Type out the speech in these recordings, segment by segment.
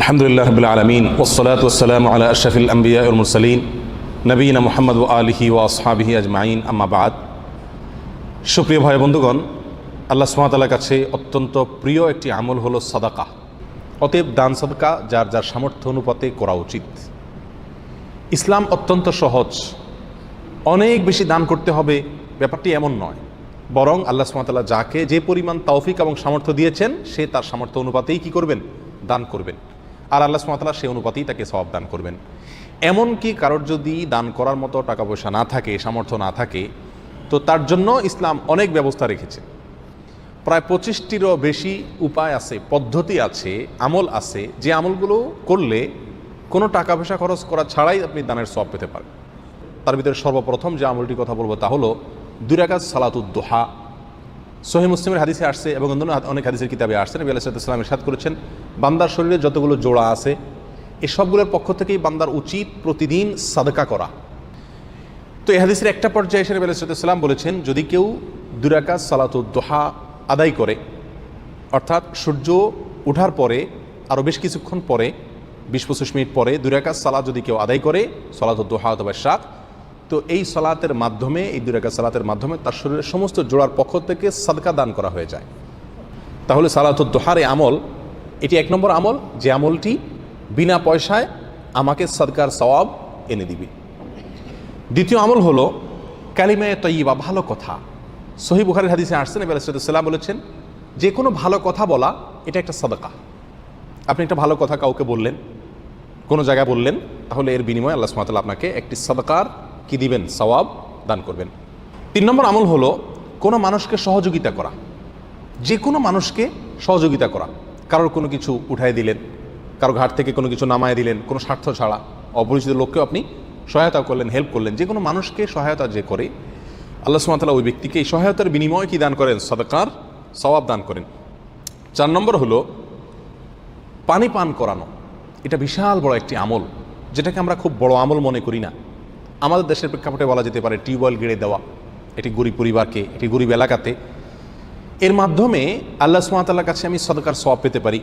আলহামদুলিল্লাহ রবিল আলমিন ওসলাত ওসালাম আলা আশরফিল আম্বিয়া মুরসালিন নবীন মোহাম্মদ ও আলহি ও আসহাবিহি আজমাইন আম্মাবাদ সুপ্রিয় ভাই বন্ধুগণ, আল্লাহ সুমাতালার কাছে অত্যন্ত প্রিয় একটি আমল হলো সাদাকা। অতএব দান সাদকা যার যার সামর্থ্য অনুপাতে করা উচিত। ইসলাম অত্যন্ত সহজ। অনেক বেশি দান করতে হবে, ব্যাপারটি এমন নয়। বরং আল্লাহ সুমাতাল্লাহ যাকে যে পরিমাণ তৌফিক এবং সামর্থ্য দিয়েছেন, সে তার সামর্থ্য অনুপাতেই কি করবেন? দান করবেন। আর আল্লাহ সুমাতাল্লাহ সে অনুপাতেই তাকে সবাব দান করবেন। এমনকি কারোর যদি দান করার মতো টাকা পয়সা না থাকে, সামর্থ্য না থাকে, তো তার জন্য ইসলাম অনেক ব্যবস্থা রেখেছে। প্রায় পঁচিশটিরও বেশি উপায় আছে, পদ্ধতি আছে, আমল আছে, যে আমলগুলো করলে কোনো টাকা পয়সা খরচ করা ছাড়াই আপনি দানের সব পেতে পারেন। তার ভিতরে সর্বপ্রথম যে আমলটির কথা বলব তা হলো দুরাকাজ সালাতুদ্দোহা সোহে মুসলিমের হাদিসে আসছে এবং অন্য অনেক হাদিসের কিতাবে আসছে। নবী আলাইসালাম ইরশাদ করেছেন, বান্দার শরীরে যতগুলো জোড়া আছে এই সবগুলোর পক্ষ থেকেই বান্দার উচিত প্রতিদিন সাদকা করা। তো এই হাদিসের একটা পর্যায়ে এসে নবী আলাইসালাম বলেছেন, যদি কেউ দুরাকাজ সালাতুদ্দোহা আদায় করে, অর্থাৎ সূর্য ওঠার পরে আরও বেশ কিছুক্ষণ পরে, বিশ পঁচিশ মিনিট পরে দুরাকাজ সালাত যদি কেউ আদায় করে সালাতুদ্দোহা অথবা শাক তো এই সালাতের মাধ্যমে, এই দুরাকাজ সালাতের মাধ্যমে তার শরীরের সমস্ত জোড়ার পক্ষ থেকে সাদকা দান করা হয়ে যায়। তাহলে সালাতুদ্দোহার দোহারে আমল, এটি এক নম্বর আমল, যে আমলটি বিনা পয়সায় আমাকে সদকার সওয়াব এনে দিবে। দ্বিতীয় আমল হলো কালিমায় তৈবা ভালো কথা। সহি বুখারের হাদিসে আসছেন এবার সাল্লাম বলেছেন, যে কোনো ভালো কথা বলা, এটা একটা সাদাকা। আপনি একটা ভালো কথা কাউকে বললেন, কোনো জায়গায় বললেন, তাহলে এর বিনিময়ে আল্লাহ সুমাতাল আপনাকে একটি সাদাকার কি দিবেন? সওয়াব দান করবেন। তিন নম্বর আমল হলো কোনো মানুষকে সহযোগিতা করা। যে কোনো মানুষকে সহযোগিতা করা। কারোর কোনো কিছু উঠাই দিলেন, কারও ঘাট থেকে কোনো কিছু নামায় দিলেন, কোনো স্বার্থ ছাড়া, অপরিচিত লোককেও আপনি সহায়তা করলেন হেল্প করলেন, যে কোনো মানুষকে সহায়তা যে করে, আল্লাহ সুমাতালা ওই ব্যক্তিকে এই সহায়তার বিনিময়ে কি দান করেন? সদকার সবাব দান করেন। চার নম্বর হলো পানি পান করানো। এটা বিশাল বড় একটি আমল, যেটাকে আমরা খুব বড় আমল মনে করি না। আমাদের দেশের প্রেক্ষাপটে বলা যেতে পারে টিউবওয়েল গেড়ে দেওয়া, এটি গরিব পরিবারকে, এটি গরিব এলাকাতে। এর মাধ্যমে আল্লাহ সুমাতাল্লার কাছে আমি সদকার সবাব পেতে পারি।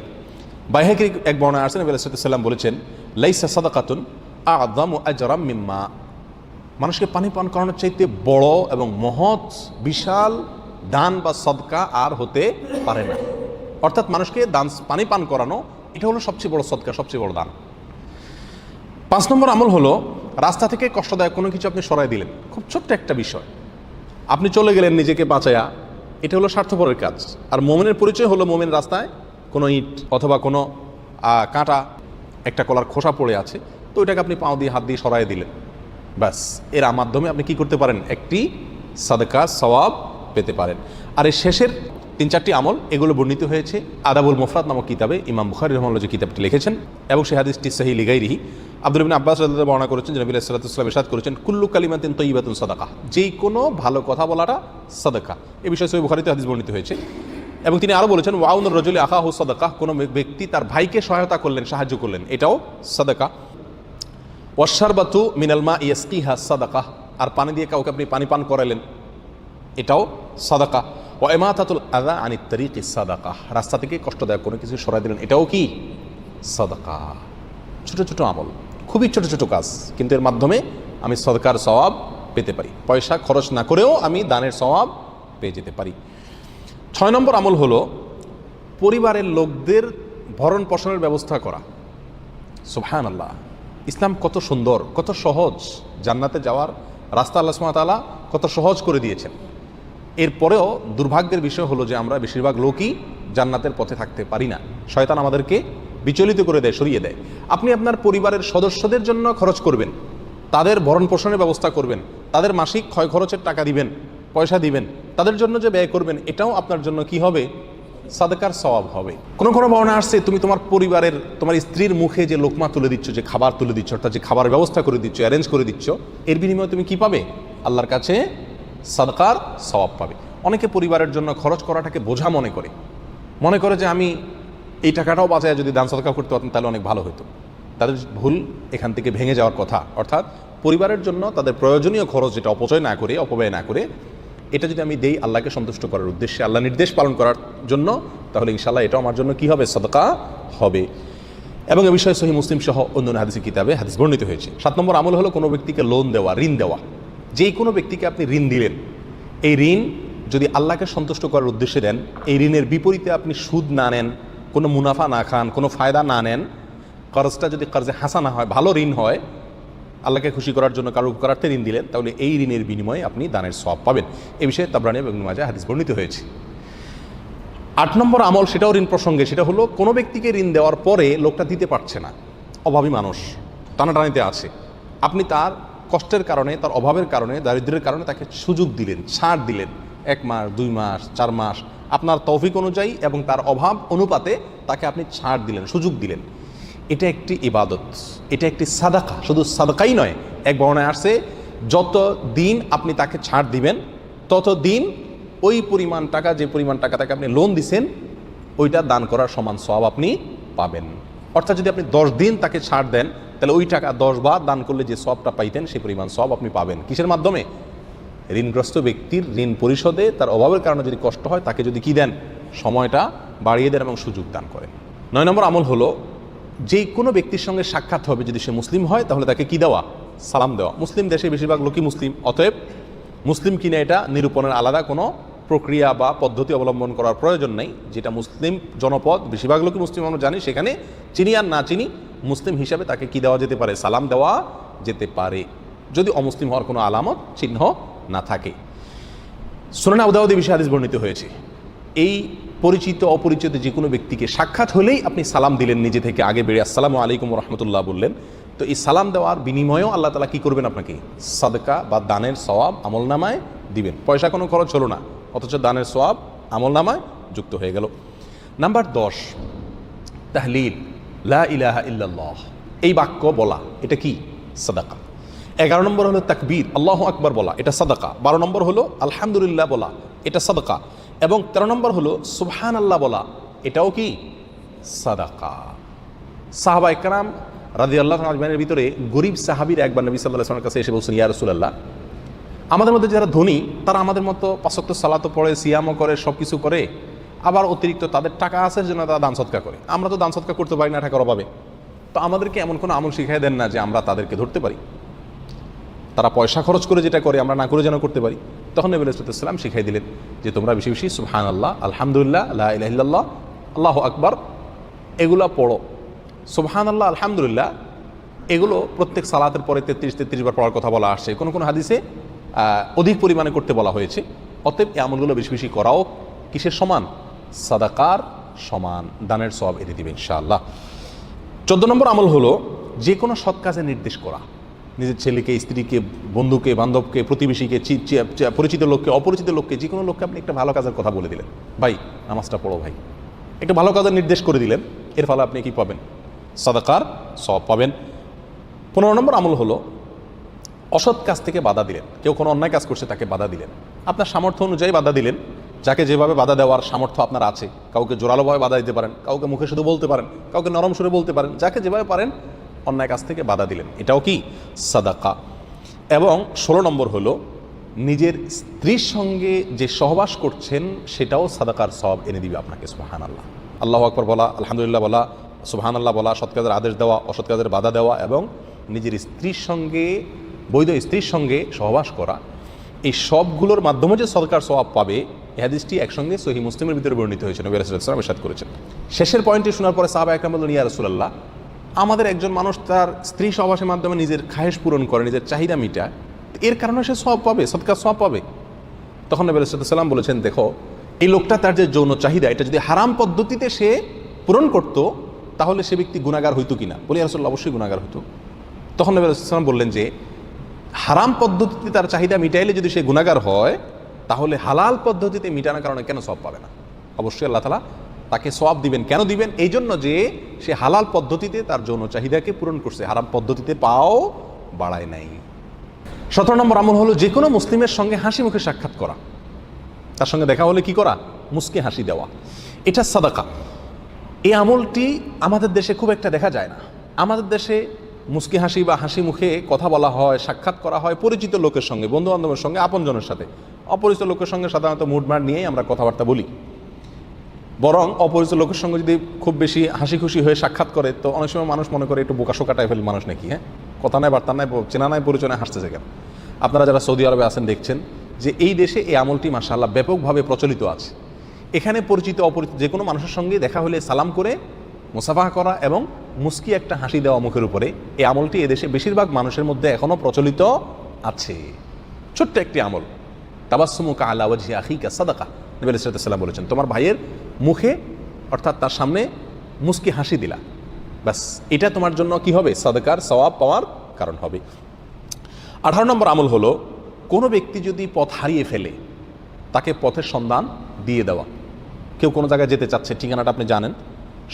বাইহাকির এক বর্ণা আসেন সাল্লাম বলেছেন, লাইসা সদকাতুন আদম আজরাম মিম্মা। মানুষকে পানি পান করানোর চাইতে বড় এবং মহৎ, বিশাল দান বা সদকা আর হতে পারে না। অর্থাৎ মানুষকে দান, পানি পান করানো, এটা হলো সবচেয়ে বড় সদকা, সবচেয়ে বড় দান। পাঁচ নম্বর আমল হলো রাস্তা থেকে কষ্টদায়ক কোনো কিছু আপনি সরাই দিলেন। খুব ছোট্ট একটা বিষয়। আপনি চলে গেলেন নিজেকে বাঁচায়া। এটা হলো স্বার্থপরের কাজ। আর মোমেনের পরিচয় হলো মোমেন রাস্তায় কোনো ইট অথবা কোনো কাঁটা, একটা কলার খোসা পড়ে আছে, তো ওইটাকে আপনি পাও দিয়ে হাত দিয়ে সরাই দিলেন। ব্যাস, এর মাধ্যমে আপনি কি করতে পারেন? একটি সাদকা সওয়াব পেতে পারেন। আর এই শেষের তিন চারটি আমল, এগুলো বর্ণিত হয়েছে। আদাবুল মুফরাত নামক কিতাবে ইমাম বুখারি রহমাল্লা যে কিতাবটি লিখেছেন এবং সে হাদিসটি সাহি লিগাইরিহি। আব্দুল ইবিন আব্বাস বর্ণনা করেছেন, যে নবী সাল্লাল্লাহু ইরশাদ করেছেন, কুল্লু কালিমাতিন তৈবাতুন সাদাকা। যেই কোনো ভালো কথা বলাটা সাদাকা। এ বিষয়ে সহি বুখারিতে হাদিস বর্ণিত হয়েছে। এবং তিনি আরও বলেছেন ওয়াউনুর রজুলি আহা হু সাদাকা। কোনো ব্যক্তি তার ভাইকে সহায়তা করলেন, সাহায্য করলেন, এটাও সাদাকা। ওয়াশারবাতু মিনালমা ইয়াসকিহা সাদাকা। আর পানি দিয়ে কাউকে আপনি পানি পান করালেন, এটাও সাদাকা। ও এমাতাতুল আদা আনি তরিক সাদাকা। রাস্তা থেকে কষ্টদায়ক কোনো কিছু সরাই দিলেন, এটাও কি? সাদাকা। ছোট ছোট আমল, খুবই ছোট ছোট কাজ, কিন্তু এর মাধ্যমে আমি সদকার সওয়াব পেতে পারি। পয়সা খরচ না করেও আমি দানের সওয়াব পেয়ে যেতে পারি। ছয় নম্বর আমল হলো পরিবারের লোকদের ভরণ পোষণের ব্যবস্থা করা। সুবহান আল্লাহ ইসলাম কত সুন্দর, কত সহজ। জান্নাতে যাওয়ার রাস্তা আল্লাহ সুমাতালা কত সহজ করে দিয়েছেন। এরপরেও দুর্ভাগ্যের বিষয় হলো যে আমরা বেশিরভাগ লোকই জান্নাতের পথে থাকতে পারি না। শয়তান আমাদেরকে বিচলিত করে দেয়, সরিয়ে দেয়। আপনি আপনার পরিবারের সদস্যদের জন্য খরচ করবেন, তাদের ভরণ পোষণের ব্যবস্থা করবেন, তাদের মাসিক ক্ষয় খরচের টাকা দিবেন, পয়সা দিবেন, তাদের জন্য যে ব্যয় করবেন, এটাও আপনার জন্য কি হবে? সাদকার স্বভাব হবে। কোনো কোনো বর্ণা আসছে, তুমি তোমার পরিবারের, তোমার স্ত্রীর মুখে যে লোকমা তুলে দিচ্ছ, যে খাবার তুলে দিচ্ছ, অর্থাৎ যে খাবার ব্যবস্থা করে দিচ্ছ অ্যারেঞ্জ করে দিচ্ছ, এর বিনিময়ে তুমি কি পাবে? আল্লাহর কাছে সাদকার সওয়াব পাবে। অনেকে পরিবারের জন্য খরচ করাটাকে বোঝা মনে করে। মনে করে যে আমি এই টাকাটাও বাঁচায় যদি দান সদকা করতে পারতাম তাহলে অনেক ভালো হতো। তাদের ভুল এখান থেকে ভেঙে যাওয়ার কথা। অর্থাৎ পরিবারের জন্য তাদের প্রয়োজনীয় খরচ যেটা অপচয় না করে, অপব্যয় না করে, এটা যদি আমি দেই আল্লাহকে সন্তুষ্ট করার উদ্দেশ্যে, আল্লাহ নির্দেশ পালন করার জন্য, তাহলে ইনশাল্লাহ এটা আমার জন্য কি হবে? সদকা হবে। এবং এ বিষয়ে সহি মুসলিম সহ অন্যান্য হাদিসের কিতাবে হাদিস বর্ণিত হয়েছে। সাত নম্বর আমল হলো কোনো ব্যক্তিকে লোন দেওয়া, ঋণ দেওয়া। যেই কোনো ব্যক্তিকে আপনি ঋণ দিলেন। এই ঋণ যদি আল্লাহকে সন্তুষ্ট করার উদ্দেশ্যে দেন, এই ঋণের বিপরীতে আপনি সুদ না নেন, কোনো মুনাফা না খান, কোনো ফায়দা না নেন, কর্জটা যদি কর্জে হাসানা হয়, ভালো ঋণ হয়, আল্লাহকে খুশি করার জন্য কারও উপকারার্থে ঋণ দিলেন, তাহলে এই ঋণের বিনিময়ে আপনি দানের সব পাবেন। এ বিষয়ে তাবরানি এবং মাজা হাদিস বর্ণিত হয়েছে। আট নম্বর আমল সেটাও ঋণ প্রসঙ্গে, সেটা হলো কোনো ব্যক্তিকে ঋণ দেওয়ার পরে লোকটা দিতে পারছে না। অভাবী মানুষ, টানাটানিতে আছে। আপনি তার কষ্টের কারণে, তার অভাবের কারণে দারিদ্র্যের কারণে তাকে সুযোগ দিলেন, ছাড় দিলেন। এক মাস, দুই মাস, চার মাস, আপনার তৌফিক অনুযায়ী এবং তার অভাব অনুপাতে তাকে আপনি ছাড় দিলেন, সুযোগ দিলেন। এটা একটি ইবাদত, এটা একটি সাদাকা, শুধু সাদাকাই নয়, এক বর্ণায় আসছে, যত দিন আপনি তাকে ছাড় দিবেন, তত দিন ওই পরিমাণ টাকা, যে পরিমাণ টাকা তাকে আপনি লোন দিছেন, ওইটা দান করার সমান সব আপনি পাবেন। অর্থাৎ যদি আপনি দশ দিন তাকে ছাড় দেন তাহলে ওই টাকা দশ বার দান করলে যে সবটা পাইতেন, সেই পরিমাণ সব আপনি পাবেন। কিসের মাধ্যমে? ঋণগ্রস্ত ব্যক্তির ঋণ পরিশোধে তার অভাবের কারণে যদি কষ্ট হয়, তাকে যদি কি দেন? সময়টা বাড়িয়ে দেন এবং সুযোগ দান করেন। নয় নম্বর আমল হলো, যে কোনো ব্যক্তির সঙ্গে সাক্ষাৎ হবে যদি সে মুসলিম হয়, তাহলে তাকে কি দেওয়া? সালাম দেওয়া। মুসলিম দেশে বেশিরভাগ লোকই মুসলিম, অতএব মুসলিম কিনা এটা নিরূপণের আলাদা কোনো প্রক্রিয়া বা পদ্ধতি অবলম্বন করার প্রয়োজন নেই। যেটা মুসলিম জনপদ, বেশিরভাগ লোকই মুসলিম আমরা জানি, সেখানে চিনি আর না চিনি মুসলিম হিসাবে তাকে কি দেওয়া যেতে পারে? সালাম দেওয়া যেতে পারে। যদি অমুসলিম হওয়ার কোনো আলামত, চিহ্ন না থাকে। সোনানা উদাউদ্দি বিষয়ে হাদিস বর্ণিত হয়েছে। এই পরিচিত, অপরিচিত যে কোনো ব্যক্তিকে সাক্ষাৎ হলেই আপনি সালাম দিলেন নিজে থেকে। আগে বেড়ে আসসালামু আলাইকুম রহমতুল্লাহ বললেন। তো এই সালাম দেওয়ার বিনিময়েও আল্লাহ তালা কী করবেন আপনাকে? সাদকা বা দানের সওয়াব আমল নামায় দিবেন। পয়সা কোনো খরচ হলো না, অথচ দানের সওয়াব আমল নামায় যুক্ত হয়ে গেল। নাম্বার দশ, তাহলিল। লা ইলাহা ইল্লাল্লাহ। এই বাক্য বলা, এটা কি? সাদাকা। এগারো নম্বর হলো তাকবীর, আল্লাহ আকবর বলা, এটা সাদাকা। বারো নম্বর হলো আলহামদুলিল্লাহ বলা, এটা সাদাকা। এবং তেরো নম্বর হলো সুবহান আল্লাহ বলা, এটাও কি? সাদাকা। সাহাবা একরাম রাজি আল্লাহ আজমানের ভিতরে গরিব সাহাবির একবার নবী সাল্লাহ আসলামের কাছে এসে বলছেন, ইয়া রসুল্লাহ আমাদের মধ্যে যারা ধনী, তারা আমাদের মতো পাশক্ত সালাতো পড়ে, সিয়ামও করে সব কিছু করে আবার অতিরিক্ত তাদের টাকা আছে জন্য তারা দান সৎকার করে। আমরা তো দান সৎকার করতে পারি না টাকার অভাবে। তো আমাদেরকে এমন কোনো আমল শিখাই দেন না যে আমরা তাদেরকে ধরতে পারি। তারা পয়সা খরচ করে যেটা করে, আমরা না করে যেন করতে পারি। তখন নবী আলাইসালাম শিখাই দিলেন যে তোমরা বেশি বেশি সুহান আল্লাহ আলহামদুলিল্লাহ আল্লাহ ইলাহিল্লাহ আল্লাহ আকবর, এগুলো পড়ো। সুবহান আল্লাহ আলহামদুলিল্লাহ, এগুলো প্রত্যেক সালাতের পরে তেত্রিশ তেত্রিশ বার পড়ার কথা বলা আসছে। কোনো কোনো হাদিসে অধিক পরিমাণে করতে বলা হয়েছে। অতএব এই আমলগুলো বেশি বেশি করাও কিসের সমান? সাদাকার সমান দানের সব এনে দিবে ইনশাআল্লাহ। চোদ্দ নম্বর আমল হলো যে কোনো সৎ কাজে নির্দেশ করা। নিজের ছেলেকে, স্ত্রীকে, বন্ধুকে, বান্ধবকে, প্রতিবেশীকে পরিচিত লোককে, অপরিচিত লোককে, যে কোনো লোককে আপনি একটা ভালো কাজের কথা বলে দিলেন। ভাই, নামাজটা পড়ো ভাই। একটা ভালো কাজের নির্দেশ করে দিলেন, এর ফলে আপনি কি পাবেন? সাদাকার সব পাবেন। পনেরো নম্বর আমল হলো অসৎ কাজ থেকে বাধা দিলেন। কেউ কোনো অন্যায় কাজ করছে, তাকে বাধা দিলেন। আপনার সামর্থ্য অনুযায়ী বাধা দিলেন। যাকে যেভাবে বাধা দেওয়ার সামর্থ্য আপনার আছে, কাউকে জোরালোভাবে বাধা দিতে পারেন, কাউকে মুখে শুধু বলতে পারেন, কাউকে নরম সুরে বলতে পারেন, যাকে যেভাবে পারেন, অন্যায় কাছ থেকে বাধা দিলেন। এটাও কি? সাদাকা। এবং ষোলো নম্বর হলো, নিজের স্ত্রীর সঙ্গে যে সহবাস করছেন, সেটাও সাদাকার সব এনে দিবে আপনাকে সুহান আল্লাহ আল্লাহ আকবর বলা, আলহামদুলিল্লাহ বলা সুবহান আল্লাহ বলা, সৎ কাজের আদেশ দেওয়া, অসৎ কাজের বাধা দেওয়া এবং নিজের স্ত্রীর সঙ্গে, বৈধ স্ত্রীর সঙ্গে সহবাস করা, এই সবগুলোর মাধ্যমে যে সরকার স্বভাব পাবে এই হাদিসটি একসঙ্গে সহি মুসলিমের ভিতরে বর্ণিত হয়েছে, নবী রাসুলাম করেছেন। শেষের পয়েন্টটি শোনার পরে সাহাবা একরাম বললেন, ইয়া রসুল্লাহ আমাদের একজন মানুষ তার স্ত্রী সহবাসের মাধ্যমে নিজের খায়েশ পূরণ করে, নিজের চাহিদা মিটায় এর কারণে সে সব পাবে সৎকার সব পাবে। তখন নবী সাল্লাম বলেছেন, দেখো, এই লোকটা তার যে যৌন চাহিদা, এটা যদি হারাম পদ্ধতিতে সে পূরণ করত, তাহলে সে ব্যক্তি গুণাগার হইতো কিনা? বলি রাসুল্লাহ অবশ্যই গুণাগার হতো তখন নবী সাল্লাম বললেন যে, হারাম পদ্ধতিতে তার চাহিদা মিটাইলে যদি সে গুণাগার হয় তাহলে হালাল পদ্ধতিতে মিটানোর কারণে কেন সব পাবে না? অবশ্যই আল্লাহ তালা তাকে সব দিবেন। কেন দিবেন? এই জন্য যে সে হালাল পদ্ধতিতে তার যৌন চাহিদাকে পূরণ করছে। হারাম পদ্ধতিতে পাও বাড়ায় নাই। সতেরো নম্বর আমল হলো যে কোনো মুসলিমের সঙ্গে হাসি মুখে সাক্ষাৎ করা। তার সঙ্গে দেখা হলে কি করা? মুসকে হাসি দেওয়া। এটা সাদাকা। এই আমলটি আমাদের দেশে খুব একটা দেখা যায় না। আমাদের দেশে মুসকি হাসি বা হাসি মুখে কথা বলা হয়, সাক্ষাৎ করা হয় পরিচিত লোকের সঙ্গে বন্ধু বান্ধবের সঙ্গে, আপনজনের সাথে। অপরিচিত লোকের সঙ্গে সাধারণত মুডমার নিয়েই আমরা কথাবার্তা বলি। বরং অপরিচিত লোকের সঙ্গে যদি খুব বেশি হাসি খুশি হয়ে সাক্ষাৎ করে, তো অনেক সময় মানুষ মনে করে একটু বোকাশোকা টাইপের মানুষ নাকি হ্যাঁ? কথা নাই, বার্তা নাই, চেনা নাই, পরিচয় নাই, হাসতেছে কেন? আপনারা যারা সৌদি আরবে আছেন, দেখছেন যে এই দেশে এই আমলটি মাসাল্লাহ ব্যাপকভাবে প্রচলিত আছে। এখানে পরিচিত, অপরিচিত যে কোনো মানুষের সঙ্গে দেখা হলে সালাম করে, মুসাফাহা করা এবং মুস্কি একটা হাসি দেওয়া মুখের উপরে, এই আমলটি এদেশে বেশিরভাগ মানুষের মধ্যে এখনও প্রচলিত আছে। ছোট্ট একটি আমল। তাবাসমুকা আলা আখিকা, সাদাকা। নবী সালাম বলেছেন, তোমার ভাইয়ের মুখে, অর্থাৎ তার সামনে মুস্কি হাসি দিলা। ব্যাস, এটা তোমার জন্য কি হবে? সাদাকার সওয়াব পাওয়ার কারণ হবে। আঠারো নম্বর আমল হলো, কোনো ব্যক্তি যদি পথ হারিয়ে ফেলে, তাকে পথের সন্ধান দিয়ে দেওয়া। কেউ কোনো জায়গায় যেতে চাচ্ছে, ঠিকানাটা আপনি জানেন।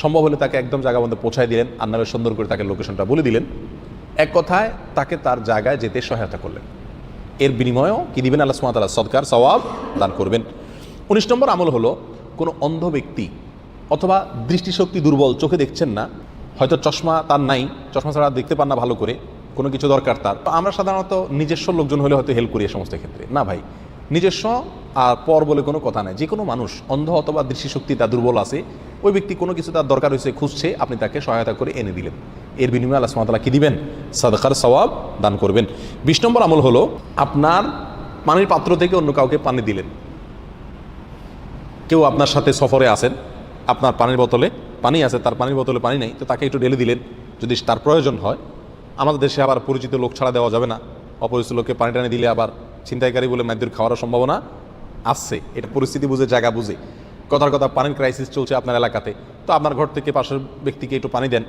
সম্ভব হলে তাকে একদম জায়গা মধ্যে পৌঁছায় দিলেন আন্নাবে সুন্দর করে তাকে লোকেশনটা বলে দিলেন। এক কথায়, তাকে তার জায়গায় যেতে সহায়তা করলেন। এর বিনিময়েও কি দিবেন? আল্লাহ সুমাতালা সৎকার সওয়াব দান করবেন। উনিশ নম্বর আমল হলো, কোনো অন্ধ ব্যক্তি অথবা দৃষ্টিশক্তি দুর্বল চোখে দেখছেন না, হয়তো চশমা তার নাই, চশমা ছাড়া দেখতে পান না ভালো করে, কোনো কিছু দরকার তার। আমরা সাধারণত নিজস্ব লোকজন হলে হয়তো হেল্প করি এই সমস্ত ক্ষেত্রে। না ভাই, নিজস্ব আর পর বলে কোনো কথা নাই। যে কোনো মানুষ, অন্ধ অথবা দৃষ্টিশক্তি তার দুর্বল আছে, ওই ব্যক্তি কোনো কিছু তার দরকার হয়েছে, খুঁজছে, আপনি তাকে সহায়তা করে এনে দিলেন। এর বিনিময়ে আল্লাহ সুমাতালা কী দিবেন? সাদকার সওয়াব দান করবেন। বিশ নম্বর আমল হলো, আপনার পানির পাত্র থেকে অন্য কাউকে পানি দিলেন। কেউ আপনার সাথে সফরে আসেন আপনার পানির বোতলে পানি আছে, তার পানির বোতলে পানি নেই, তো তাকে একটু ঢেলে দিলেন। যদি তার প্রয়োজন হয়, আমাদের দেশে আবার পরিচিত লোক ছাড়া দেওয়া যাবে না। অপরিচিত লোককে পানি টানি দিলে আবার ছিনতাইকারী বলে মাদ্যুর খাওয়ার সম্ভাবনা। আসছে এটা পরিস্থিতি বুঝে, জায়গা বুঝে। কথার কথা, পানির ক্রাইসিস চলছে আপনার এলাকাতে। তো আপনার ঘর থেকে পাশের ব্যক্তিকে একটু পানি দেন।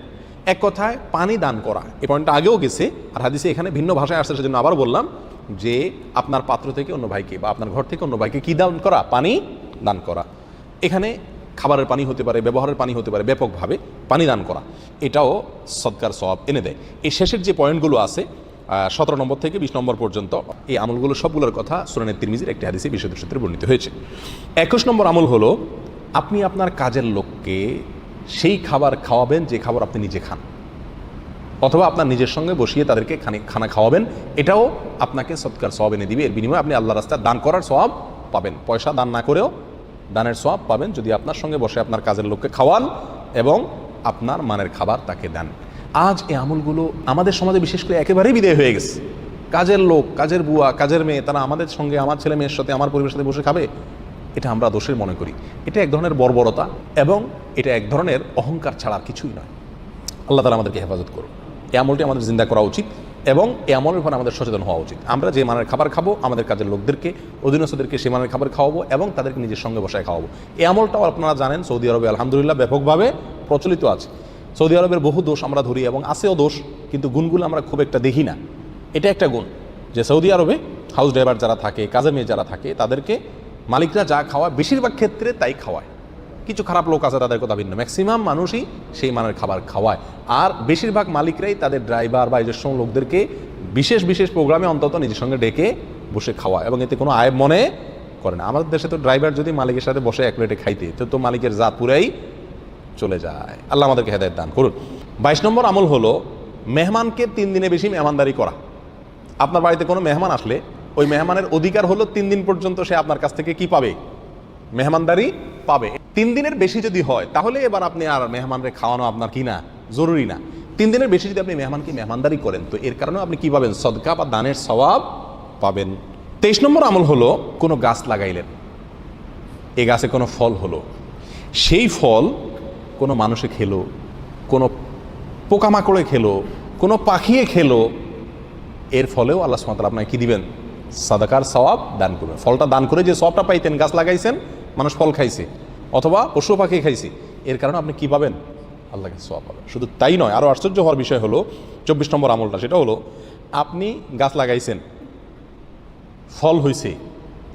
এক কথায়, পানি দান করা এই পয়েন্টটা আগেও গেছে, আর হাদিসে এখানে ভিন্ন ভাষায় আসছে, সেজন্য আবার বললাম যে, আপনার পাত্র থেকে অন্য ভাইকে বা আপনার ঘর থেকে অন্য ভাইকে কী দান করা? পানি দান করা। এখানে খাবারের পানি হতে পারে, ব্যবহারের পানি হতে পারে, ব্যাপকভাবে পানি দান করা। এটাও সৎকার সব এনে দেয়। এই শেষের যে পয়েন্টগুলো আছে সতেরো নম্বর থেকে বিশ নম্বর পর্যন্ত এই আমলগুলো সবগুলোর কথা সুরানের তিরমিজির একটি হাদিসে বিশুদ্ধ সূত্রে বর্ণিত হয়েছে। একুশ নম্বর আমল হলো, আপনি আপনার কাজের লোককে সেই খাবার খাওয়াবেন যে খাবার আপনি নিজে খান। অথবা আপনার নিজের সঙ্গে বসিয়ে তাদেরকে খানি খাওয়াবেন, এটাও আপনাকে সৎকার সব এনে দিবে। এর বিনিময়ে আপনি আল্লাহ রাস্তায় দান করার সব পাবেন। পয়সা দান না করেও দানের সব পাবেন যদি আপনার সঙ্গে বসে আপনার কাজের লোককে খাওয়ান এবং আপনার মানের খাবার তাকে দেন। আজ এই আমলগুলো আমাদের সমাজে বিশেষ করে একেবারেই বিদায় হয়ে গেছে। কাজের লোক, কাজের বুয়া, কাজের মেয়ে, তারা আমাদের সঙ্গে, আমার ছেলে মেয়ের সাথে, আমার পরিবারের সাথে বসে খাবে, এটা আমরা দোষের মনে করি। এটা এক ধরনের বর্বরতা এবং এটা এক ধরনের অহংকার ছাড়া কিছুই নয়। আল্লাহ তালা আমাদেরকে হেফাজত করুন এই আমলটি আমাদের জিন্দা করা উচিত এবং এই আমলের উপর আমাদের সচেতন হওয়া উচিত। আমরা যে মানের খাবার খাব, আমাদের কাজের লোকদেরকে, অধীনস্থদেরকে সে মানের খাবার খাওয়াবো এবং তাদেরকে নিজের সঙ্গে বসায় খাওয়াবো। এই আমলটাও আপনারা জানেন, সৌদি আরবে আলহামদুলিল্লাহ ব্যাপকভাবে প্রচলিত আছে। সৌদি আরবের বহু দোষ আমরা ধরি এবং আছেও দোষ, কিন্তু গুণগুলো আমরা খুব একটা দেখি না। এটা একটা গুণ যে সৌদি আরবে হাউস ড্রাইভার যারা থাকে, কাজের মেয়ে যারা থাকে, তাদেরকে মালিকরা যা খাওয়ায়, বেশিরভাগ ক্ষেত্রে তাই খাওয়ায়। কিছু খারাপ লোক আছে তাদের কথা ভিন্ন। ম্যাক্সিমাম মানুষই সেই মানের খাবার খাওয়ায়। আর বেশিরভাগ মালিকরাই তাদের ড্রাইভার বা নিজস্ব লোকদেরকে বিশেষ বিশেষ প্রোগ্রামে অন্তত নিজের সঙ্গে ডেকে বসে খাওয়ায় এবং এতে কোনো আয় মনে করে না। আমাদের দেশে তো ড্রাইভার যদি মালিকের সাথে বসে এক প্লেটে খাইতে, তো তো মালিকের জাত পুরাই চলে যায়। আল্লাহ আমাদেরকে হেদায়ত দান করুন। বাইশ নম্বর আমল হলো, মেহমানকে তিন দিনে বেশি মেহমানদারি করা। আপনার বাড়িতে কোনো মেহমান আসলে, ওই মেহমানের অধিকার হলো তিন দিন পর্যন্ত সে আপনার কাছ থেকে কি পাবে? মেহমানদারি পাবে। তিন দিনের বেশি যদি হয়, তাহলে এবার আপনি আর মেহমানরে খাওয়ানো আপনার কি না? জরুরি না। তিন দিনের বেশি যদি আপনি মেহমানকে মেহমানদারি করেন, তো এর কারণে আপনি কি পাবেন? সদকা বা দানের সওয়াব পাবেন। তেইশ নম্বর আমল হলো, কোনো গাছ লাগাইলেন। এ গাছে কোনো ফল হলো। সেই ফল কোনো মানুষে খেলো, কোনো পোকামাকড়ে খেলো, কোনো পাখিয়ে খেলো, এর ফলেও আল্লাহ সুমাতাল আপনাকে কী দিবেন? সাদাকার সওয়াব দান করবেন। ফলটা দান করে যে সবটা পাইতেন, গাছ লাগাইছেন, মানুষ ফল খাইছে, অথবা পশু পাখি খাইছে, এর কারণে আপনি কি পাবেন? আল্লাহকে সওয়াব পাবেন। শুধু তাই নয় আরও আশ্চর্য হওয়ার বিষয় হলো, চব্বিশ নম্বর আমলটা সেটা হলো, আপনি গাছ লাগাইছেন, ফল হয়েছে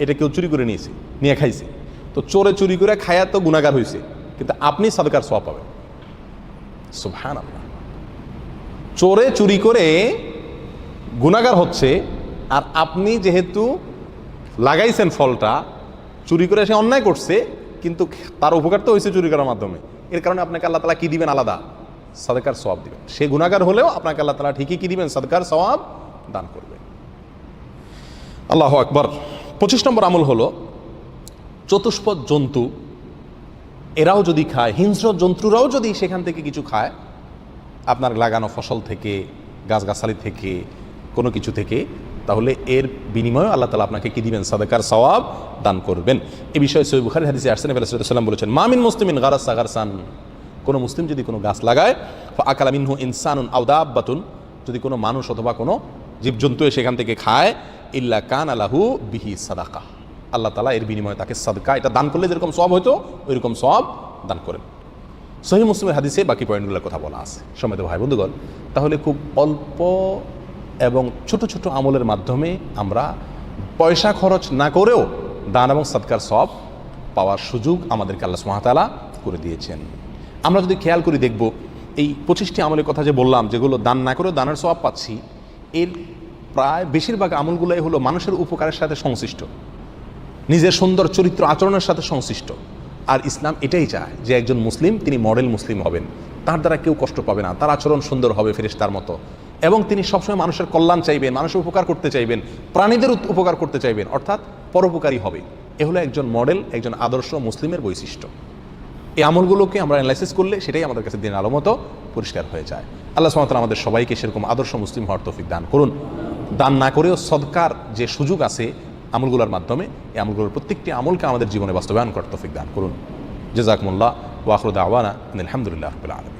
এটা কেউ চুরি করে নিয়েছে, নিয়ে খাইছে, তো চোরে চুরি করে খায়া তো গুণাগার হয়েছে কিন্তু আপনি সাদকার সওয়াব পাবেন। সুবহান আল্লাহ চোরে চুরি করে গুণাগার হচ্ছে আর আপনি যেহেতু লাগাইছেন ফলটা, চুরি করে সে অন্যায় করছে, কিন্তু তার উপকার তো হয়েছে চুরি করার মাধ্যমে। এর কারণে আপনাকে আল্লাহ তালা কি দিবেন আলাদা? সাদকার সওয়াব দিবেন। সে গুণাগার হলেও আপনাকে আল্লাহ তালা ঠিকই কি দিবেন? সাদকার সওয়াব দান করবেন। আল্লাহ আকবর। পঁচিশ নম্বর আমল হলো, চতুষ্পদ জন্তু এরাও যদি খায়, হিংস্র জন্তুরাও যদি সেখান থেকে কিছু খায়, আপনার লাগানো ফসল থেকে, গাছগাছালি থেকে, কোনো কিছু থেকে, তাহলে এর বিনিময়ে আল্লাহ তালা আপনাকে কি দিবেন? সাদাকার সওয়াব দান করবেন। এ বিষয়ে সৈব বুখারি হাদিসে আসছেন সাল্লাম বলেছেন মামিন মুসলিমিন গারাস সাগারসান কোনো মুসলিম যদি কোনো গাছ লাগায় আকালা মিনহু ইনসানুন আউদাব্বাতুন যদি কোনো মানুষ অথবা কোনো জীবজন্তু সেখান থেকে খায়, ইল্লা কান আলাহু বিহি সাদাকা। আল্লাহ তালা এর বিনিময়ে তাকে সাদকা, এটা দান করলে যেরকম সব হতো ওইরকম সব দান করেন। সহি মুসলিমের হাদিসে বাকি পয়েন্টগুলোর কথা বলা আছে। সময় ভাই, বন্ধুগণ, তাহলে খুব অল্প এবং ছোট ছোট আমলের মাধ্যমে আমরা পয়সা খরচ না করেও দান এবং সৎকার সব পাওয়ার সুযোগ আমাদেরকে আল্লাহ সুমাতালা করে দিয়েছেন। আমরা যদি খেয়াল করি দেখব, এই পঁচিশটি আমলের কথা যে বললাম, যেগুলো দান না করেও দানের সব পাচ্ছি, এর প্রায় বেশিরভাগ আমলগুলোই হলো মানুষের উপকারের সাথে সংশ্লিষ্ট। নিজের সুন্দর চরিত্র আচরণের সাথে সংশ্লিষ্ট। আর ইসলাম এটাই চায় যে একজন মুসলিম, তিনি মডেল মুসলিম হবেন। তার দ্বারা কেউ কষ্ট পাবে না, তার আচরণ সুন্দর হবে ফেরেশতার মতো। এবং তিনি সবসময় মানুষের কল্যাণ চাইবেন, মানুষের উপকার করতে চাইবেন, প্রাণীদের উপকার করতে চাইবেন, অর্থাৎ পরোপকারী হবে। এ হলো একজন মডেল, একজন আদর্শ মুসলিমের বৈশিষ্ট্য। এই আমলগুলোকে আমরা অ্যানালাইসিস করলে সেটাই আমাদের কাছে দিন আলো মতো পরিষ্কার হয়ে যায়। আল্লাহ সুমাতাল আমাদের সবাইকে সেরকম আদর্শ মুসলিম হওয়ার তৌফিক দান করুন। দান না করেও সদকার যে সুযোগ আছে আমলগুলোর মাধ্যমে এই আমলগুলোর প্রত্যেকটি আমলকে আমাদের জীবনে বাস্তবায়ন করতে দান করুন। জেজাকমুল্লাহ ওয়াকরুদ আওয়ানা আলহামদুলিল্লাহ রবিল আলমী